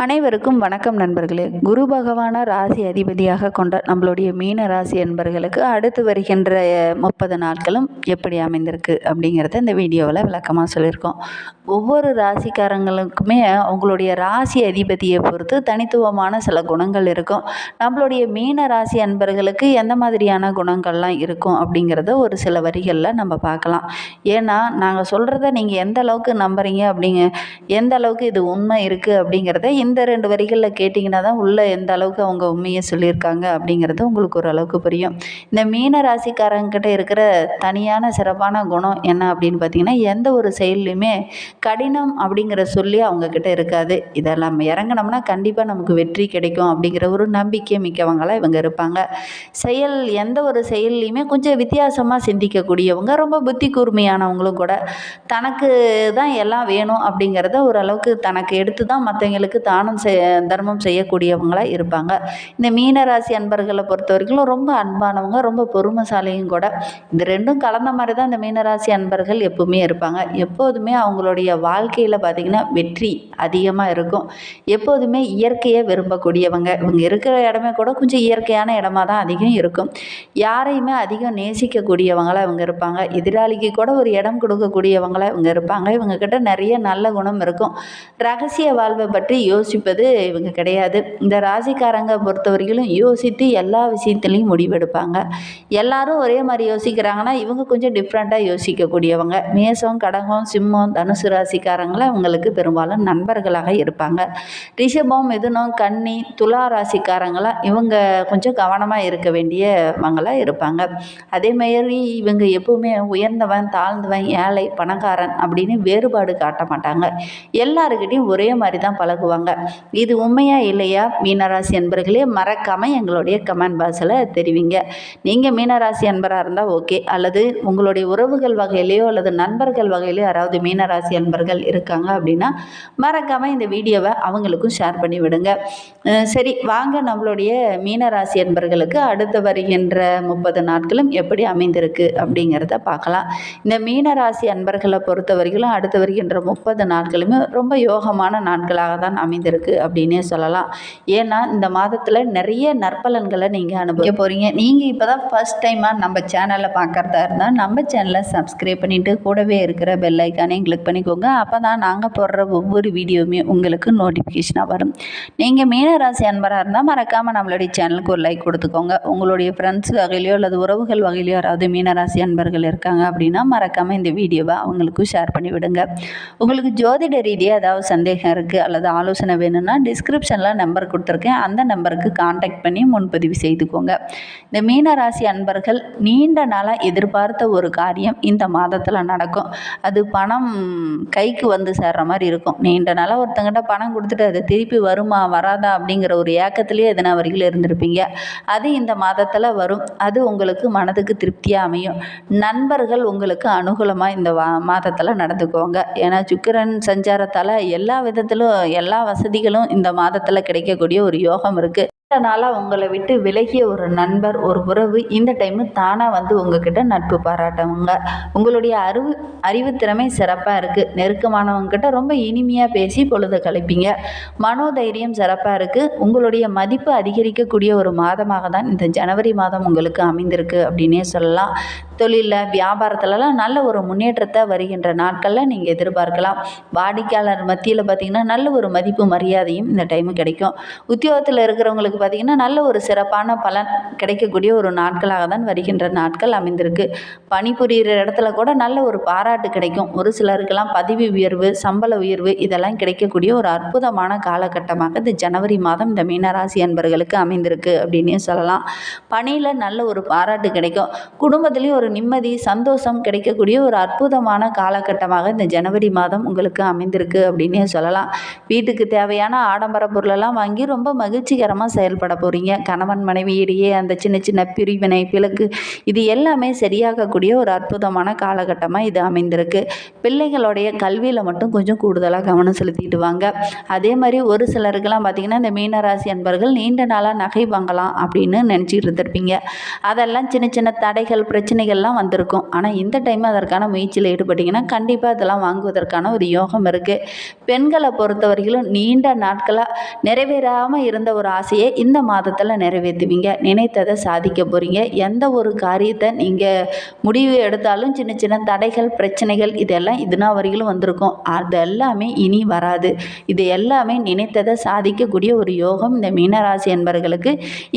அனைவருக்கும் வணக்கம் நண்பர்களே. குரு பகவான ராசி அதிபதியாக கொண்ட நம்மளுடைய மீன ராசி நண்பர்களுக்கு அடுத்து வருகின்ற முப்பது நாட்களும் எப்படி அமைந்திருக்கு அப்படிங்கிறத இந்த வீடியோவில் விளக்கமாக சொல்லியிருக்கோம். ஒவ்வொரு ராசிக்காரங்களுக்குமே அவங்களுடைய ராசி அதிபதியை பொறுத்து தனித்துவமான சில குணங்கள் இருக்கும். நம்மளுடைய மீன ராசி அன்பர்களுக்கு எந்த மாதிரியான குணங்கள்லாம் இருக்கும் அப்படிங்கிறத ஒரு சில வரிகளில் நம்ம பார்க்கலாம். ஏன்னா நாங்கள் சொல்கிறத நீங்கள் எந்த அளவுக்கு நம்புறீங்க அப்படிங்க எந்த அளவுக்கு இது உண்மை இருக்குது அப்படிங்கிறத இந்த ரெண்டு வரிகளில் கேட்டிங்கன்னா தான் உள்ளே எந்த அளவுக்கு அவங்க உண்மையை சொல்லியிருக்காங்க அப்படிங்கிறது உங்களுக்கு ஓரளவுக்கு புரியும். இந்த மீன ராசிக்காரங்கிட்ட இருக்கிற தனியான சிறப்பான குணம் என்ன அப்படின்னு பார்த்தீங்கன்னா எந்த ஒரு செயல்லையுமே கடினம் அப்படிங்கிற சொல்லி அவங்கக்கிட்ட இருக்காது. இதெல்லாம் இறங்கினோம்னா கண்டிப்பாக நமக்கு வெற்றி கிடைக்கும் அப்படிங்கிற ஒரு நம்பிக்கை மிக்கவங்களாக இவங்க இருப்பாங்க. செயல் எந்த ஒரு செயல்லையுமே கொஞ்சம் வித்தியாசமாக சிந்திக்கக்கூடியவங்க ரொம்ப புத்தி கூர்மையானவங்களும் கூட தனக்கு தான் எல்லாம் வேணும் அப்படிங்கிறத ஓரளவுக்கு தனக்கு எடுத்து தான் மற்றவங்களுக்கு தானம் செய் தர்மம் செய்யக்கூடியவங்களாக இருப்பாங்க. இந்த மீனராசி அன்பர்களை பொறுத்த வரைக்கும் ரொம்ப அன்பானவங்க ரொம்ப பொறுமைசாலியும் கூட. இந்த ரெண்டும் கலந்த மாதிரி தான் இந்த மீனராசி அன்பர்கள் எப்பவுமே இருப்பாங்க. எப்போதுமே அவங்களுடைய வாழ்க்கையில் பார்த்திங்கன்னா வெற்றி அதிகமாக இருக்கும். எப்போதுமே இயற்கையை விரும்பக்கூடியவங்க. இவங்க இருக்கிற இடமே கூட கொஞ்சம் இயற்கையான இடமா தான் அதிகம் இருக்கும். யாரையுமே அதிகம் நேசிக்கக்கூடியவங்களாக இவங்க இருப்பாங்க. எதிராளிக்கு கூட ஒரு இடம் கொடுக்கக்கூடியவங்களாக இவங்க இருப்பாங்க. இவங்கக்கிட்ட நிறைய நல்ல குணம் இருக்கும். ரகசிய வாழ்வை பற்றி யோ யோசிப்பது இவங்க கிடையாது. இந்த ராசிக்காரங்க பொறுத்தவரையிலும் யோசித்து எல்லா விஷயத்துலையும் முடிவெடுப்பாங்க. எல்லாரும் ஒரே மாதிரி யோசிக்கிறாங்கன்னா இவங்க கொஞ்சம் டிஃப்ரெண்ட்டாக யோசிக்கக்கூடியவங்க. மேசம் கடகம் சிம்மம் தனுசு ராசிக்காரங்களை அவங்களுக்கு பெரும்பாலும் நண்பர்களாக இருப்பாங்க. ரிஷபம் மிதுனம் கன்னி துலா ராசிக்காரங்களாம் இவங்க கொஞ்சம் கவனமாக இருக்க வேண்டியவங்களாக இருப்பாங்க. அதே மாதிரி இவங்க எப்பவுமே உயர்ந்தவன் தாழ்ந்தவன் ஏழை பணக்காரன் அப்படின்னு வேறுபாடு காட்ட மாட்டாங்க. எல்லாருக்கிட்டையும் ஒரே மாதிரி தான் பழகுவாங்க. இது உண்மையா இல்லையா? மீனராசி அன்பர்களே மறக்காமல் எங்களுடைய கமெண்ட் பாக்ஸில் தெரிவிங்க. நீங்கள் மீனராசி அன்பராக இருந்தால் ஓகே அல்லது உங்களுடைய உறவுகள் வகையிலையோ அல்லது நண்பர்கள் வகையிலையோ யாராவது மீனராசி அன்பர்கள் இருக்காங்க அப்படின்னா மறக்காமல் இந்த வீடியோவை அவங்களுக்கும் ஷேர் பண்ணி விடுங்க. சரி வாங்க நம்மளுடைய மீனராசி அன்பர்களுக்கு அடுத்து வருகின்ற முப்பது நாட்களும் எப்படி அமைந்திருக்கு அப்படிங்கிறத பார்க்கலாம். இந்த மீனராசி அன்பர்களை பொறுத்த வரைக்கும் அடுத்து வருகின்ற முப்பது நாட்களுமே ரொம்ப யோகமான நாட்களாக தான் அமைந்திருக்கு அப்படின்னே சொல்லலாம். ஏன்னா இந்த மாதத்தில் நிறைய நற்பலன்களை நீங்கள் அனுபவிக்க போகிறீங்க நீங்கள் இப்போ தான் ஃபஸ்ட் டைமாக நம்ம சேனலில் பார்க்குறதா இருந்தால் நம்ம சேனலை சப்ஸ்கிரைப் பண்ணிவிட்டு கூடவே இருக்கிற பெல் ஐக்கானையும் கிளிக் பண்ணிக்கோங்க. அப்போ தான் நாங்கள் போடுற ஒவ்வொரு வீடியோவுமே உங்களுக்கு நோட்டிஃபிகேஷனாக வரும். நீங்கள் மீனராசி அன்பராக இருந்தால் மறக்காமல் நம்மளுடைய சேனலுக்கு ஒரு லைக் கொடுத்துக்கோங்க. உங்களுடைய ஃப்ரெண்ட்ஸ் வகையிலையோ அல்லது உறவுகள் வகையிலையோ யாராவது மீனராசி அன்பர்கள் இருக்காங்க அப்படின்னா மறக்காமல் இந்த வீடியோவை அவங்களுக்கும் ஷேர் பண்ணி விடுங்க உங்களுக்கு ஜோதிட ரீதியாக ஏதாவது சந்தேகம் இருக்குது அல்லது ஆலோசனை வேணும்னா டிஸ்கிரிப்ஷனில் நம்பர் கொடுத்துருக்கேன். அந்த நம்பருக்கு காண்டாக்ட் பண்ணி முன்பதிவு செய்துக்கோங்க. இந்த மீனராசி அன்பர்கள் நீண்ட நாளாக எதிர்பார்த்த ஒரு காரியம் இந்த மாதத்தில் நடக்கும். அது பணம் கைக்கு வந்து சேர்ற மாதிரி இருக்கும். நீண்ட நாளாக ஒருத்தங்கிட்ட பணம் கொடுத்துட்டு அது திருப்பி வருமா வராதா அப்படிங்கிற ஒரு ஏக்கத்திலேயே எதனா வரைக்கும் இருந்திருப்பீங்க. அது இந்த மாதத்தில் வரும். அது உங்களுக்கு மனதுக்கு திருப்தியாக அமையும். நண்பர்கள் உங்களுக்கு அனுகூலமாக இந்த மாதத்தில் நடந்துக்குவாங்க ஏன்னா சுக்கிரன் சஞ்சாரத்தால் எல்லா விதத்திலும் எல்லா வசதிகளும் இந்த மாதத்தில் கிடைக்கக்கூடிய ஒரு யோகம் இருக்குது நாளாக உங்களை விட்டு விலகிய ஒரு நண்பர் ஒரு உறவு இந்த டைமு தானாக வந்து உங்ககிட்ட நட்பு பாராட்டவங்க. உங்களுடைய அறிவு அறிவுத்திறமை சிறப்பாக இருக்குது நெருக்கமானவங்ககிட்ட ரொம்ப இனிமையாக பேசி பொழுத கழிப்பீங்க. மனோதைரியம் சிறப்பாக இருக்குது உங்களுடைய மதிப்பு அதிகரிக்கக்கூடிய ஒரு மாதமாக தான் இந்த ஜனவரி மாதம் உங்களுக்கு அமைந்திருக்கு அப்படின்னே சொல்லலாம். தொழிலில் வியாபாரத்துலலாம் நல்ல ஒரு முன்னேற்றத்தை வருகின்ற நாட்களில் நீங்கள் எதிர்பார்க்கலாம். வாடிக்கையாளர் மத்தியில் பார்த்திங்கன்னா நல்ல ஒரு மதிப்பு மரியாதையும் இந்த டைமு கிடைக்கும். உத்தியோகத்தில் இருக்கிறவங்களுக்கு பார்த்திங்கன்னா நல்ல ஒரு சிறப்பான பலன் கிடைக்கக்கூடிய ஒரு நாட்களாக தான் வருகின்ற நாட்கள் அமைந்திருக்கு. பணிபுரிகிற இடத்துல கூட நல்ல ஒரு பாராட்டு கிடைக்கும். ஒரு சிலருக்கெல்லாம் பதவி உயர்வு சம்பள உயர்வு இதெல்லாம் கிடைக்கக்கூடிய ஒரு அற்புதமான காலகட்டமாக இந்த ஜனவரி மாதம் இந்த மீனராசி அன்பர்களுக்கு அமைந்திருக்கு அப்படின்னே சொல்லலாம். பணியில் நல்ல ஒரு பாராட்டு கிடைக்கும். குடும்பத்துலேயும் ஒரு நிம்மதி சந்தோஷம் கிடைக்கக்கூடிய ஒரு அற்புதமான காலகட்டமாக இந்த ஜனவரி மாதம் உங்களுக்கு அமைந்திருக்கு அப்படின்னே சொல்லலாம். வீட்டுக்கு தேவையான ஆடம்பர பொருளெல்லாம் வாங்கி ரொம்ப மகிழ்ச்சிகரமாக செயல்பட போகிறீங்க கணவன் மனைவி இடையே அந்த சின்ன சின்ன பிரிவினை பிளக்கு இது எல்லாமே சரியாகக்கூடிய ஒரு அற்புதமான காலகட்டமாக இது அமைந்திருக்கு. பிள்ளைகளுடைய கல்வியில் மட்டும் கொஞ்சம் கூடுதலாக கவனம் செலுத்திட்டு வாங்க. அதே மாதிரி ஒரு சிலருக்கெல்லாம் பார்த்திங்கன்னா இந்த மீனராசி அன்பர்கள் நீண்ட நாளாக நகை வாங்கலாம் அப்படின்னு நினச்சிட்டு இருந்திருப்பீங்க. அதெல்லாம் சின்ன சின்ன தடைகள் பிரச்சனைகள் பிரச்சனைகள்லாம் வந்திருக்கும். ஆனால் இந்த டைம் அதற்கான முயற்சியில் ஈடுபட்டிங்கன்னா கண்டிப்பாக இதெல்லாம் வாங்குவதற்கான ஒரு யோகம் இருக்குது பெண்களை பொறுத்தவரையிலும் நீண்ட நாட்களாக நிறைவேறாமல் இருந்த ஒரு ஆசையை இந்த மாதத்தில் நிறைவேற்றுவீங்க. நினைத்ததை சாதிக்க போகிறீங்க எந்த ஒரு காரியத்தை நீங்கள் முடிவு எடுத்தாலும் சின்ன சின்ன தடைகள் பிரச்சனைகள் இதெல்லாம் இதுனா வரையிலும் வந்திருக்கும். அது எல்லாமே இனி வராது. இது எல்லாமே நினைத்ததை சாதிக்கக்கூடிய ஒரு யோகம் இந்த மீனராசி என்பவர்களுக்கு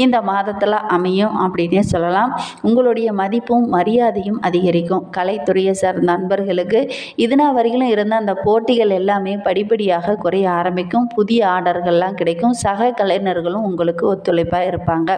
இந்த மாதத்தில் அமையும் அப்படின்னே சொல்லலாம். உங்களுடைய மதிப்பும் மரியாதையும் அதிகரிக்கும். கலைத்துறையை சார்ந்த நண்பர்களுக்கு இதுனா வரையிலும் இருந்த அந்த போட்டிகள் எல்லாமே படிப்படியாக குறைய ஆரம்பிக்கும். புதிய ஆர்டர்கள்லாம் கிடைக்கும். சக கலைஞர்களும் உங்களுக்கு ஒத்துழைப்பாக இருப்பாங்க.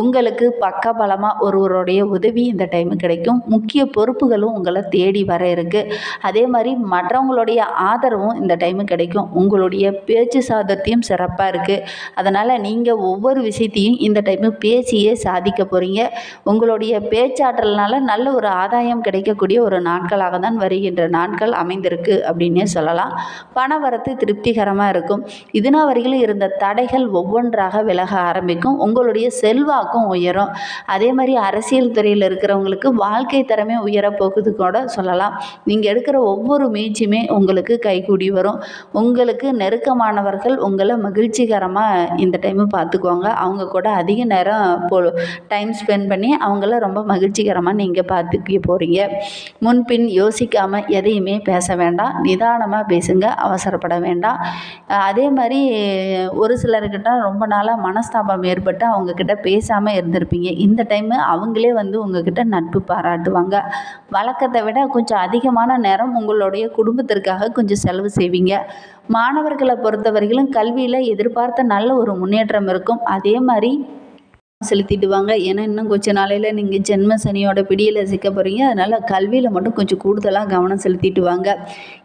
உங்களுக்கு பக்கபலமாக ஒருவருடைய உதவி இந்த டைமு கிடைக்கும். முக்கிய பொறுப்புகளும் உங்களை தேடி வர இருக்கு. அதே மாதிரி மற்றவங்களுடைய ஆதரவும் இந்த டைமு கிடைக்கும். உங்களுடைய பேச்சு சாதத்தையும் சிறப்பாக இருக்குது அதனால் நீங்கள் ஒவ்வொரு விஷயத்தையும் இந்த டைமு பேசியே சாதிக்க போகிறீங்க உங்களுடைய பேச்சாற்றல்னால நல்ல ஒரு ஆதாயம் கிடைக்கக்கூடிய ஒரு நாட்களாக தான் வருகின்ற நாட்கள் அமைந்திருக்கு அப்படின்னே சொல்லலாம். பணவரத்து திருப்திகரமாக இருக்கும். இதுனா வரையிலும் இருந்த தடைகள் ஒவ்வொன்றாக விலக ஆரம்பிக்கும். உங்களுடைய செல்வாக்கும் உயரும். அதே மாதிரி அரசியல் துறையில் இருக்கிறவங்களுக்கு வாழ்க்கை தரமே உயரப் போகுது கூட சொல்லலாம். நீங்கள் எடுக்கிற ஒவ்வொரு முயற்சியுமே உங்களுக்கு கைகூடி வரும். உங்களுக்கு நெருக்கமானவர்கள் உங்களை மகிழ்ச்சிகரமாக இந்த டைமு பார்த்துக்குவாங்க. அவங்க கூட அதிக நேரம் போ டைம் ஸ்பெண்ட் பண்ணி அவங்கள ரொம்ப மகிழ்ச்சிகரமாக நீங்கள் பார்த்துக்க போகிறீங்க முன்பின் யோசிக்காமல் எதையுமே பேச வேண்டாம். நிதானமாக பேசுங்க. அவசரப்பட வேண்டாம். அதே மாதிரி ஒரு சிலர்கிட்ட ரொம்ப நாளாக மனஸ்தாபம் ஏற்பட்டு அவங்கக்கிட்ட பேசாமல் இருந்திருப்பீங்க. இந்த டைமு அவங்களே வந்து உங்ககிட்ட நட்பு பாராட்டுவாங்க. வழக்கத்தை விட கொஞ்சம் அதிகமான நேரம் உங்களுடைய குடும்பத்திற்காக கொஞ்சம் செலவு செய்வீங்க. மாணவர்களை பொறுத்தவரையிலும் கல்வியில் எதிர்பார்த்த நல்ல ஒரு முன்னேற்றம் இருக்கும். அதே மாதிரி செலுத்திடுவாங்க. ஏன்னா இன்னும் கொஞ்ச நாளையில் நீங்கள் ஜென்ம சனியோட பிடியில் சிக்க போகிறீங்க அதனால் கல்வியில் மட்டும் கொஞ்சம் கூடுதலாக கவனம் செலுத்திட்டு வாங்க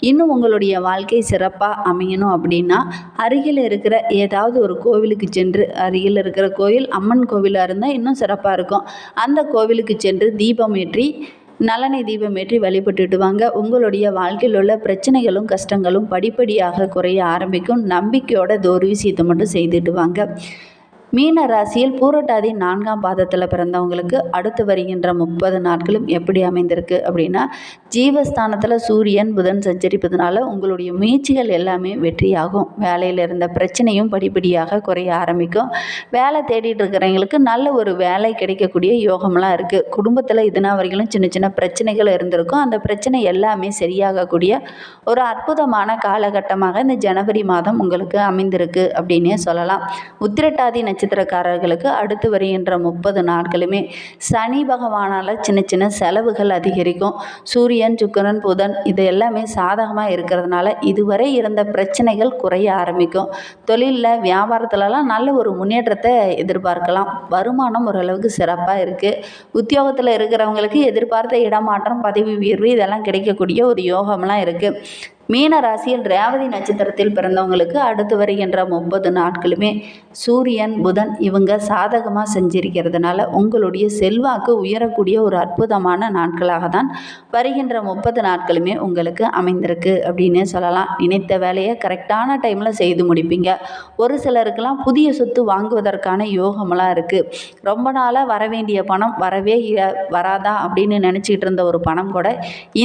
இன்னும் உங்களுடைய வாழ்க்கை சிறப்பாக அமையணும் அப்படின்னா அருகில் இருக்கிற ஏதாவது ஒரு கோவிலுக்கு சென்று அருகில் இருக்கிற கோவில் அம்மன் கோவிலாக இருந்தால் இன்னும் சிறப்பாக இருக்கும். அந்த கோவிலுக்கு சென்று தீபம் ஏற்றி நலனை தீபம் ஏற்றி வழிபட்டுட்டு வாங்க உங்களுடைய வாழ்க்கையில் உள்ள பிரச்சனைகளும் கஷ்டங்களும் படிப்படியாக குறைய ஆரம்பிக்கும். நம்பிக்கையோட இந்த ஒரு விஷயத்தை மட்டும் செய்துடுவாங்க மீன ராசியில் பூரட்டாதி நான்காம் பாதத்தில் பிறந்தவங்களுக்கு அடுத்து வருகின்ற முப்பது நாட்களும் எப்படி அமைந்திருக்கு அப்படின்னா ஜீவஸ்தானத்தில் சூரியன் புதன் சஞ்சரிப்பதனால உங்களுடைய முயற்சிகள் எல்லாமே வெற்றியாகும். வேலையில் இருந்த பிரச்சனையும் படிப்படியாக குறைய ஆரம்பிக்கும். வேலை தேடிட்டு இருக்கிறவங்களுக்கு நல்ல ஒரு வேலை கிடைக்கக்கூடிய யோகம்லாம் இருக்குது குடும்பத்தில் இதுனா வரைக்கும் சின்ன சின்ன பிரச்சனைகள் இருந்திருக்கும். அந்த பிரச்சனை எல்லாமே சரியாகக்கூடிய ஒரு அற்புதமான காலகட்டமாக இந்த ஜனவரி மாதம் உங்களுக்கு அமைந்திருக்கு அப்படின்னே சொல்லலாம். உத்திரட்டாதி நட்சத்திரக்காரர்களுக்கு அடுத்து வருகின்ற முப்பது நாட்களுமே சனி பகவானால் சின்ன சின்ன செலவுகள் அதிகரிக்கும். சூரியன் சுக்கிரன் புதன் இது எல்லாமே சாதகமாக இருக்கிறதுனால இதுவரை இருந்த பிரச்சனைகள் குறைய ஆரம்பிக்கும். தொழிலில் வியாபாரத்துலலாம் நல்ல ஒரு முன்னேற்றத்தை எதிர்பார்க்கலாம். வருமானம் ஓரளவுக்கு சிறப்பாக இருக்குது உத்தியோகத்தில் இருக்கிறவங்களுக்கு எதிர்பார்த்த இடமாற்றம் பதவி உயர்வு இதெல்லாம் கிடைக்கக்கூடிய ஒரு யோகம்லாம் இருக்குது மீன ராசியில் ரேவதி நட்சத்திரத்தில் பிறந்தவங்களுக்கு அடுத்து வருகின்ற முப்பது நாட்களுமே சூரியன் புதன் இவங்க சாதகமாக செஞ்சிருக்கிறதுனால உங்களுடைய செல்வாக்கு உயரக்கூடிய ஒரு அற்புதமான நாட்களாக தான் வருகின்ற முப்பது நாட்களுமே உங்களுக்கு அமைந்திருக்கு அப்படின்னே சொல்லலாம். நினைத்த வேலையை கரெக்டான டைமில் செய்து முடிப்பீங்க. ஒரு சிலருக்கெல்லாம் புதிய சொத்து வாங்குவதற்கான யோகமெல்லாம் இருக்குது ரொம்ப நாளாக வர வேண்டிய பணம் வரவே வராதா அப்படின்னு நினச்சிக்கிட்டு இருந்த ஒரு பணம் கூட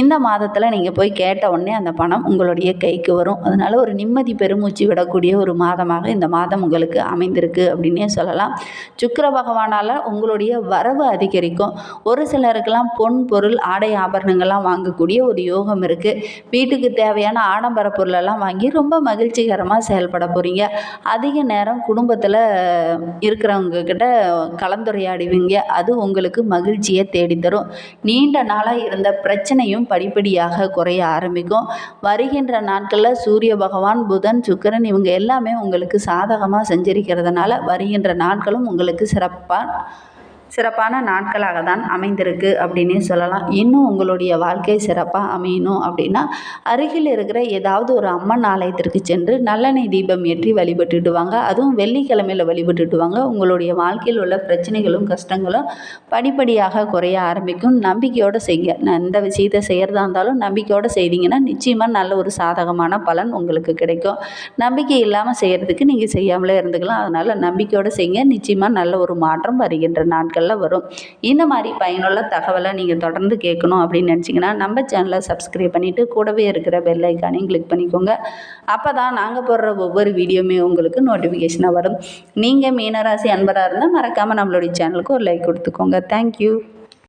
இந்த மாதத்தில் நீங்கள் போய் கேட்ட உடனே அந்த பணம் உங்களுடைய கைக்கு வரும். அதனால் ஒரு நிம்மதி பெருமூச்சு விடக்கூடிய ஒரு மாதமாக இந்த மாதம் உங்களுக்கு அமைந்திருக்கு அப்படின்னே சொல்லலாம். சுக்கர பகவானால் உங்களுடைய வரவு அதிகரிக்கும். ஒரு சிலருக்கெல்லாம் பொன் பொருள் ஆடை ஆபரணங்கள்லாம் வாங்கக்கூடிய ஒரு யோகம் இருக்குது வீட்டுக்கு தேவையான ஆடம்பர பொருளெல்லாம் வாங்கி ரொம்ப மகிழ்ச்சிகரமாக செயல்பட போகிறீங்க அதிக நேரம் குடும்பத்தில் இருக்கிறவங்க கிட்ட கலந்துரையாடுவீங்க. அது உங்களுக்கு மகிழ்ச்சியை தேடித்தரும். நீண்ட நாளாக இருந்த பிரச்சனையும் படிப்படியாக குறைய ஆரம்பிக்கும். வருகின்ற நாட்களில் சூரிய பகவான் புதன் சுக்கிரன் இவங்க எல்லாமே உங்களுக்கு சாதகமாக செஞ்சிருக்கிறதுனால வருகின்ற நாட்களும் உங்களுக்கு சிறப்பாக சிறப்பான நாட்களாக தான் அமைந்திருக்கு அப்படின்னே சொல்லலாம். இன்னும் உங்களுடைய வாழ்க்கை சிறப்பாக அமையணும் அப்படின்னா அருகில் இருக்கிற ஏதாவது ஒரு அம்மன் ஆலயத்திற்கு சென்று நல்லெண்ணெய் தீபம் ஏற்றி வழிபட்டுட்டு வாங்க அதுவும் வெள்ளிக்கிழமையில் வழிபட்டுட்டு வாங்க உங்களுடைய வாழ்க்கையில் உள்ள பிரச்சனைகளும் கஷ்டங்களும் படிப்படியாக குறைய ஆரம்பிக்கும். நம்பிக்கையோடு செய்ய நான் எந்த விஷயத்தை செய்கிறதா இருந்தாலும் நம்பிக்கையோடு செய்தீங்கன்னா நிச்சயமாக நல்ல ஒரு சாதகமான பலன் உங்களுக்கு கிடைக்கும். நம்பிக்கை இல்லாமல் செய்கிறதுக்கு நீங்கள் செய்யாமலே இருந்துக்கலாம். அதனால் நம்பிக்கையோடு செய்யுங்க நிச்சயமாக நல்ல ஒரு மாற்றம் வருகின்ற நாட்கள் நாட்களில் வரும். இந்த மாதிரி பயனுள்ள தகவலை நீங்கள் தொடர்ந்து கேட்கணும் அப்படின்னு நினச்சிங்கன்னா நம்ம சேனலை சப்ஸ்கிரைப் பண்ணிவிட்டு கூடவே இருக்கிற பெல் ஐக்கானையும் கிளிக் பண்ணிக்கோங்க. அப்போ தான் நாங்கள் போடுற ஒவ்வொரு வீடியோவுமே உங்களுக்கு நோட்டிஃபிகேஷனாக வரும். நீங்கள் மீனராசி அன்பராக இருந்தால் மறக்காமல் நம்மளுடைய சேனலுக்கு ஒரு லைக் கொடுத்துக்கோங்க. தேங்க்யூ